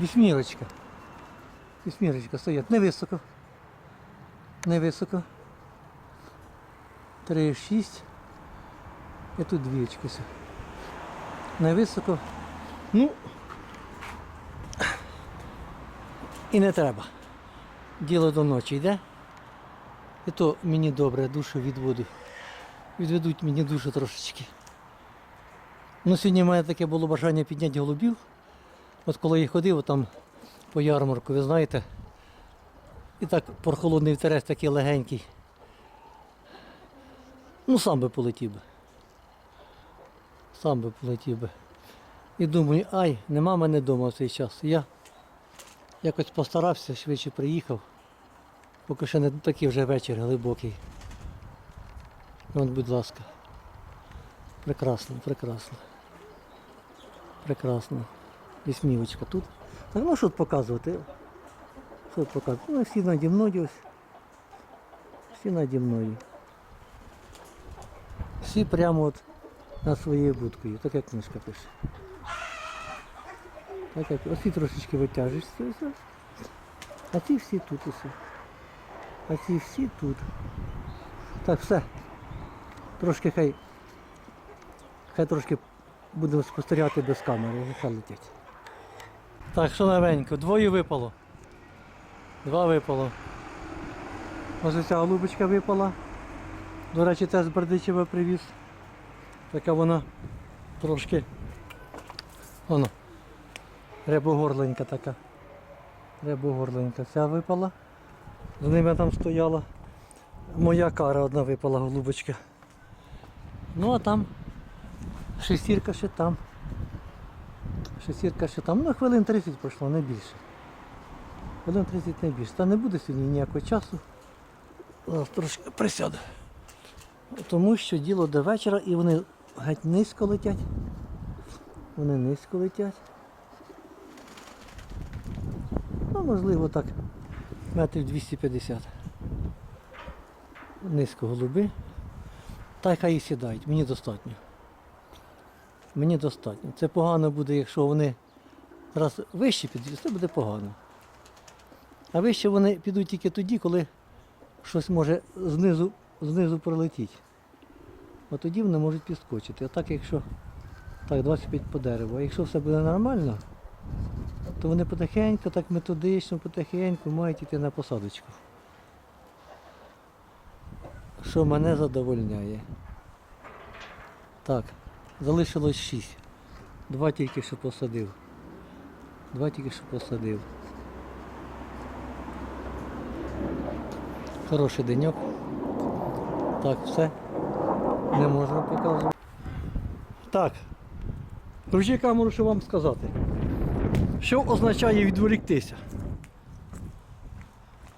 Вісьмірочка. Вісьмірочка стоять. Невисоко. Невисоко. 3,6. І тут двічка. все. Невисоко. Ну. І не треба. Діло до ночі йде. І то мені добре, душу відводу. Відведуть мені душу трошечки. Ну, сьогодні в мене таке було бажання підняти голубів. От коли я ходив там по ярмарку, ви знаєте, і так прохолодний вітерець такий легенький. Ну, сам би полетів би. Сам би полетів би. І думаю, ай, нема мене вдома в цей час. Я якось постарався, швидше приїхав. Поки ще не такий вже вечір глибокий. От, будь ласка. Прекрасно, прекрасно. Прекрасно. Вісьмівочка тут. Так ну що тут показувати? Що тут показувати? Ну всі наді мною ось. Всі наді мною. Всі прямо от над своєю будкою. Так як книжка пише. Так як ось ці трошечки витяжешся. А ці всі тут усе. А ці всі тут. Так, все. Трошки хай. Хай трошки будемо спостерігати без камери, нехай летять. Так, що новенько, двоє випало. Два випало. Ось ця голубочка випала. До речі, теж з Бердичева привіз. Така вона трошки. Воно. Рябогорленька така. Рябогорленька. Ця випала. За ними там стояла. Моя кара одна випала голубочка. Ну а там шестірка ще там. Шестірка ще там. Ну хвилин 30 пройшло, не більше. Хвилин 30 не більше. Та не буде сьогодні ніякого часу. Зараз трошки присяду. Тому що діло до вечора і вони геть низько летять. Вони низько летять. Ну, можливо, так. Метрів 250. Низько голуби. Та й хай і сідають, мені достатньо. Мені достатньо. Це погано буде, якщо вони раз вище підуть, це буде погано. А вище вони підуть тільки тоді, коли щось може знизу, знизу пролетіти. От тоді вони можуть підскочити. А так якщо так, 25 по дереву. А якщо все буде нормально, то вони потихеньку, так методично, потихеньку мають йти на посадочку. Що мене задовольняє. Так, залишилось 6. Два тільки що посадив. Два тільки що посадив. Хороший деньок. Так, все. Не можна показувати. Так. Включи камеру, що вам сказати. Що означає відволіктися?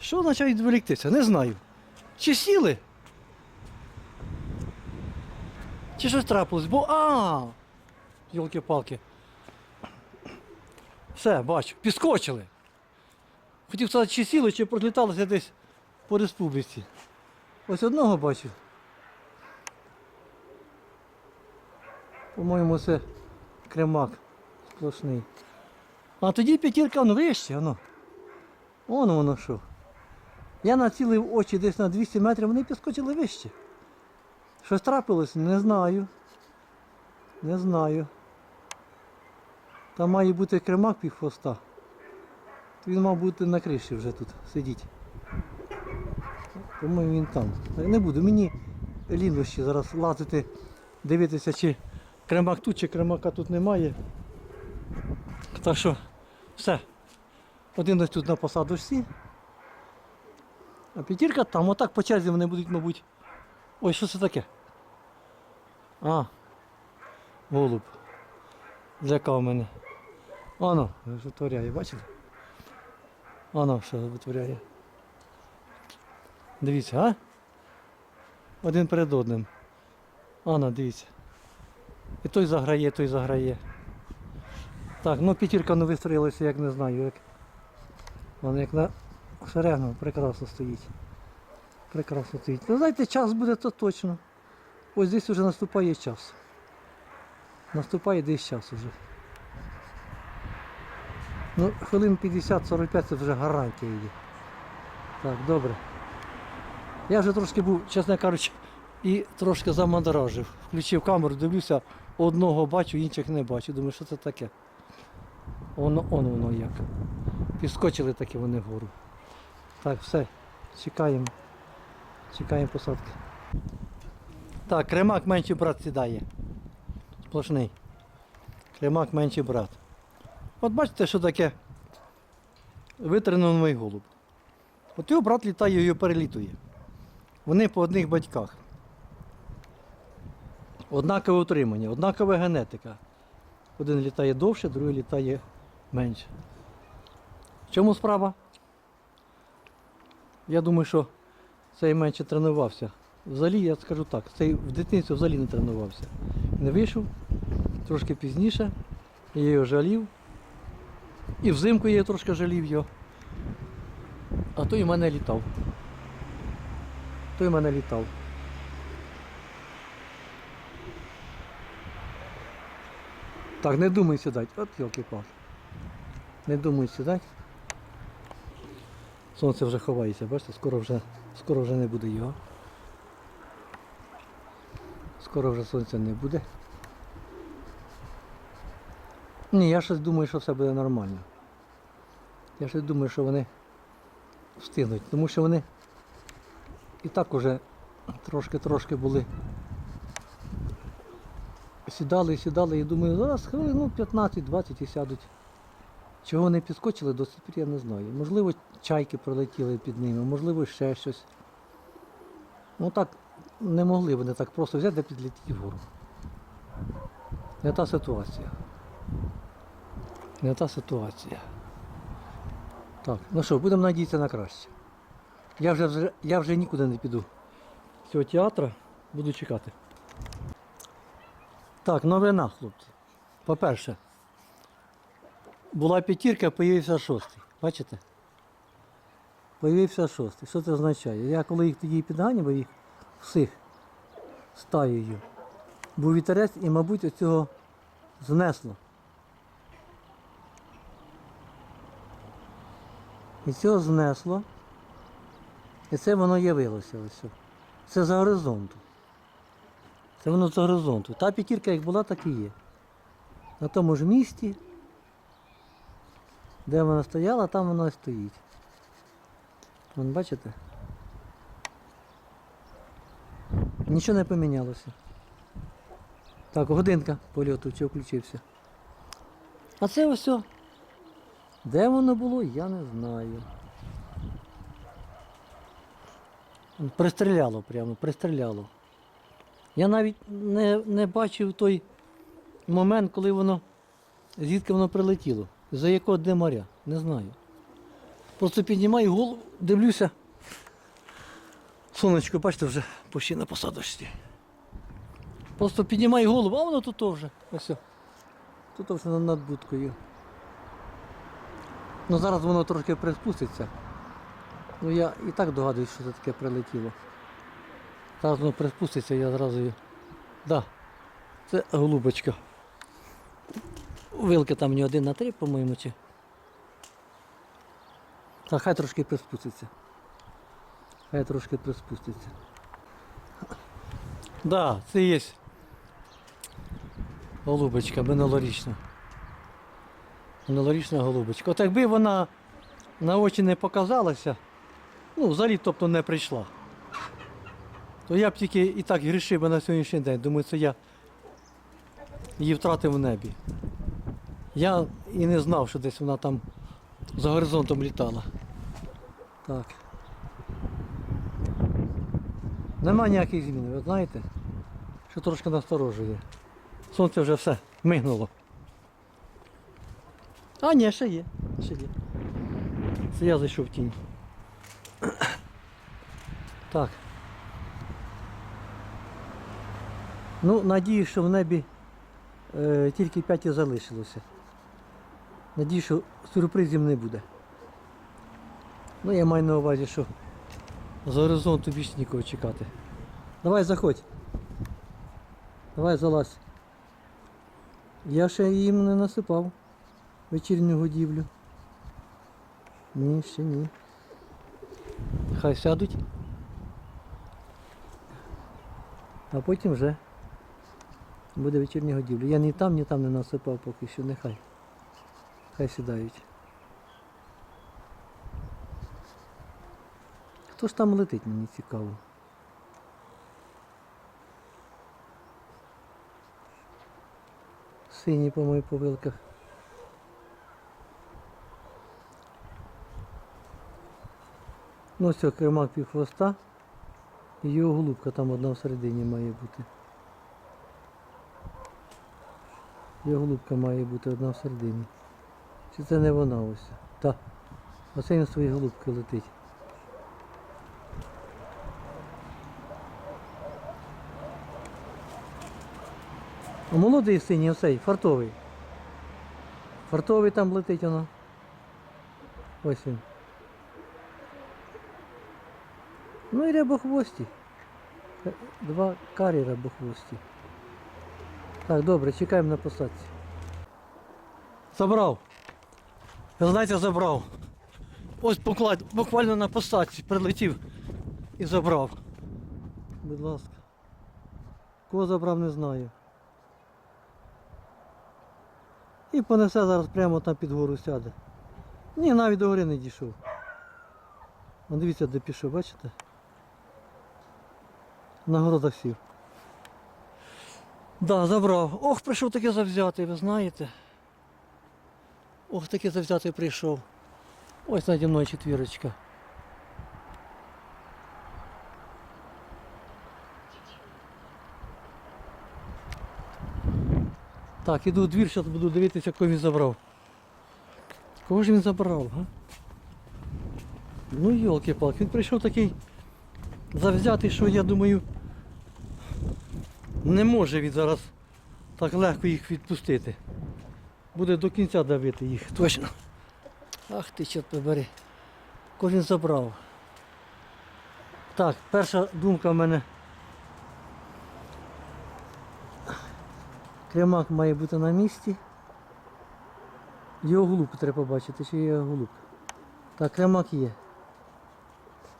Що означає відволіктися? Не знаю. Чи сіли? Чи щось трапилось? Бо а! Йолки-палки. Все, бачу, підскочили. Хотів сказати, чи сіли, чи проліталися десь по республіці. Ось одного бачу. По-моєму, це кремак сплошний. А тоді п'ятірка ну вище, воно. Воно воно що. Я націлив очі десь на 200 метрів, вони підскочили вище. Щось трапилось? Не знаю. Не знаю. Там має бути кремак пів хвоста. Він мав бути на криші вже тут сидіть. По-моєму він там. Не буду. Мені ліно зараз лазити, дивитися, чи кремак тут, чи кремака тут немає. Так що все. Один ось тут на посадочці. А п'ятірка там, отак по черзі вони будуть, мабуть. Ой, що це таке? А, голуб. Злякав мене. Оно, витворяє, бачите? Оно що витворяє. Дивіться, а? Один перед одним. Оно, дивіться. І той заграє, той заграє. Так, ну п'ятірка ну вистроїлася, як не знаю, як. Вона як на шерегну прекрасно стоїть. Прекрасно стоїть. Ну знаєте, час буде то точно. Ось десь вже наступає час. Наступає десь час уже. Ну, хвилин 50-45 це вже гарантія є. Так, добре. Я вже трошки був, чесно кажучи, і трошки замандражив. Включив камеру, дивлюся, одного бачу, інших не бачу. Думаю, що це таке? Воно, он воно як. Підскочили такі вони вгору. Так, все, чекаємо. Чекаємо посадки. Так, кремак менший брат сідає. Сплошний. Кремак менший брат. От бачите, що таке витренований голуб. От його брат літає і перелітує. Вони по одних батьках. Однакове утримання, однакова генетика. Один літає довше, другий літає менше. В чому справа? Я думаю, що цей менше тренувався. Взагалі, я скажу так, цей в дитинстві взагалі не тренувався. Не вийшов, трошки пізніше, я його жалів. І взимку я трошки жалів його. А той у мене літав. Той у мене літав. Так, не думай сідати. От йолки пал Не думай сідати. Сонце вже ховається, бачите, скоро вже, скоро вже не буде його. Скоро вже сонця не буде. Ні, я щось думаю, що все буде нормально. Я щось думаю, що вони встигнуть, тому що вони і так уже трошки-трошки були. Сідали, сідали і думаю, зараз хвилин ну, 15-20 і сядуть. Чого вони підскочили, до сих пір я не знаю. Можливо, чайки пролетіли під ними, можливо, ще щось. Ну так не могли вони так просто взяти та підлетіти вгору. Не та ситуація. Не та ситуація. Так, ну що, будемо надіятися на краще. Я вже, я вже нікуди не піду. Цього театру буду чекати. Так, новина, хлопці. По-перше, була п'ятірка, появився шостий. Бачите? Появився шостий. Що це означає? Я коли їх тоді підганював, їх всіх стаєю, був вітерець і, мабуть, оцього знесло. І цього знесло. І це воно явилося ось. Це за горизонту. Це воно за горизонту. Та п'ятірка як була, так і є. На тому ж місці, де вона стояла, там вона і стоїть. Вон бачите? Нічого не помінялося. Так, годинка польоту чи включився. А це ось. Де воно було, я не знаю. Пристріляло прямо, пристріляло. Я навіть не, не бачив той момент, коли воно, звідки воно прилетіло. За якого де моря, не знаю. Просто піднімаю голову, дивлюся. Сонечко, бачите, вже почти на посадочці. Просто піднімаю голову, а воно тут вже. Ось. Тут вже над будкою. Ну зараз воно трошки приспуститься. Ну я і так догадуюсь, що це таке прилетіло. Зараз воно приспуститься, я зразу її. Да, це голубочка. Вилки там не один на три, по-моєму, чи. Та хай трошки приспуститься. Хай трошки приспуститься. Да, це є. Голубочка минулорічна. Минулорічна голубочка. От якби вона на очі не показалася, ну, взагалі, тобто не прийшла, то я б тільки і так грішив би на сьогоднішній день. Думаю, це я її втратив в небі. Я і не знав, що десь вона там за горизонтом літала. Так. Нема ніяких змін, ви знаєте, що трошки насторожує. Сонце вже все мигнуло. А, ні, ще є. Ще є. Це я зайшов в тінь. Так. Ну, надію, що в небі е, тільки 5 і залишилося. Надію, що сюрпризів не буде. Ну, я маю на увазі, що з горизонту більше нікого чекати. Давай заходь. Давай залазь. Я ще їм не насипав вечірню годівлю. Ні, ще ні. Хай сядуть. А потім вже буде вечірня годівля. Я ні там, ні там не насипав поки що, нехай. Хай сідають. Хто ж там летить, мені цікаво. Сині по моїх повилках. Ну все, кремак пів хвоста. І його голубка там одна всередині має бути. Його голубка має бути одна всередині. Чи це не вона ось? Так. Оце він свої голубки летить. Молодий синій оцей, фартовий. Фартовий там летить воно. Ось він. Ну і рябохвості. Два карі рябохвості. Так, добре, чекаємо на посадці. Забрав. Знаєте, забрав. Ось буквально на посадці прилетів і забрав. Будь ласка. Кого забрав, не знаю. І понесе зараз прямо там під гору сяде. Ні, навіть до гори не дійшов. Вон дивіться, де пішов, бачите? На городах сів. Да, забрав. Ох, прийшов таке завзятий, ви знаєте. Ох, таке завзятий прийшов. Ось наді мною четвірочка. Так, іду в двір, зараз буду дивитися, кого він забрав. Кого ж він забрав, га? Ну йолки-палки, він прийшов такий завзятий, що я думаю, не може він зараз так легко їх відпустити. Буде до кінця давити їх, точно. Ах ти, чорт побери. Кожен забрав. Так, перша думка в мене. Кремак має бути на місці. Його голубку треба побачити, чи є голубка. Так, кремак є.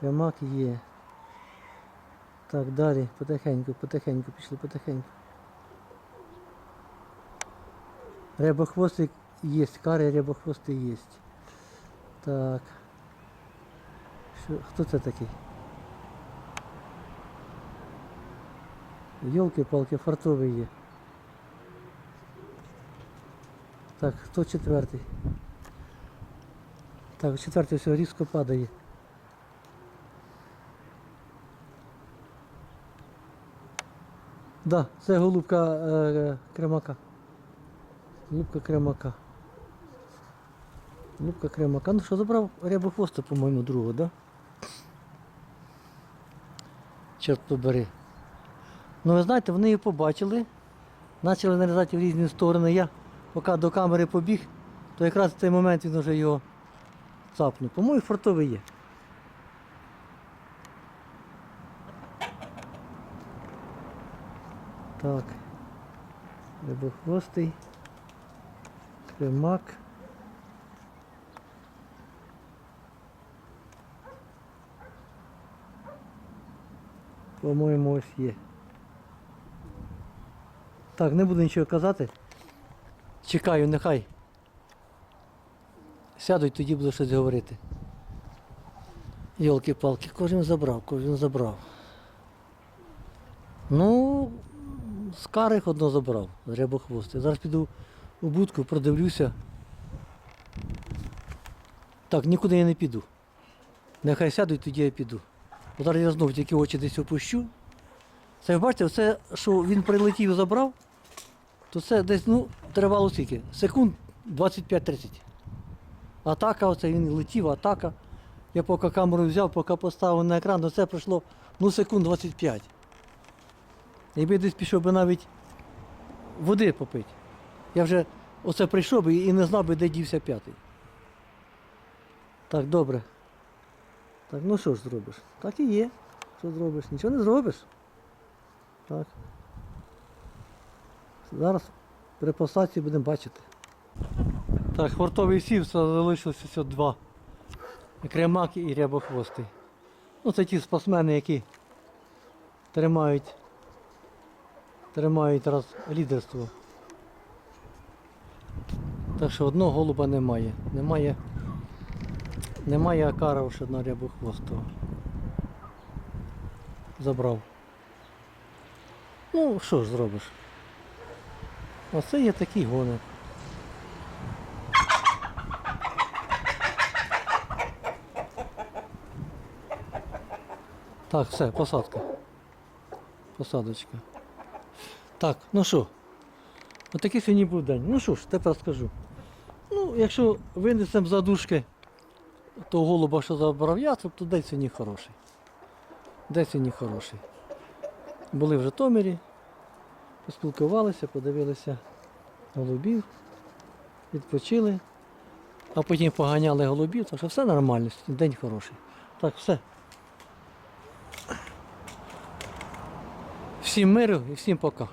Кремак є. Так, далі, потихеньку, потихеньку, пішли потихеньку. Рябохвостик є, кари рябохвости є. Так. Що, хто це такий? Йолки-палки, фартовий є. Так, хто четвертий? Так, четвертий все різко падає. Да, це голубка е, кремака. Голубка кремака. Голубка кремака. Ну що, забрав рябохвоста, по-моєму, другого, да? Чорт побери. Ну ви знаєте, вони її побачили, почали нарізати в різні сторони. Я поки до камери побіг, то якраз в цей момент він вже його цапнув. По-моєму, фортовий є. Так. Рибохвостий. Кремак. По-моєму, ось є. Так, не буду нічого казати. Чекаю, нехай. Сядуть, тоді буду щось говорити. Йолки-палки, кожен забрав, кожен забрав. Ну, з карих одно забрав, рябохвости. Зараз піду у будку, продивлюся. Так, нікуди я не піду. Нехай сядуть, тоді я піду. Зараз я знову тільки очі десь опущу. Це ви бачите, все, що він прилетів забрав, то це десь ну, тривало скільки? Секунд 25-30. Атака, оце він летів, атака. Я поки камеру взяв, поки поставив на екран, то це пройшло ну, секунд 25. Якби десь пішов би навіть води попити. Я вже оце прийшов би і не знав би, де дівся п'ятий. Так, добре. Так, ну що ж зробиш? Так і є. Що зробиш? Нічого не зробиш. Так. Зараз при посадці будемо бачити. Так, хвортовий сів, залишилося два. Кремак і рябохвостий. Ну, це ті спортсмени, які тримають, тримають раз лідерство. Так що одного голуба немає. Немає, немає ще одного рябохвостого. Забрав. Ну, що ж зробиш? Оце є такий гонок. Так, все, посадка. Посадочка. Так, ну що? Отакий сьогодні був день. Ну що ж, тепер скажу. Ну, якщо винесемо задушки того голуба, що забрав я, то день сьогодні хороший. День сьогодні хороший. Були в Житомирі, поспілкувалися, подивилися голубів, відпочили, а потім поганяли голубів, так що все нормально, день хороший. Так, все. Всім миру і всім пока.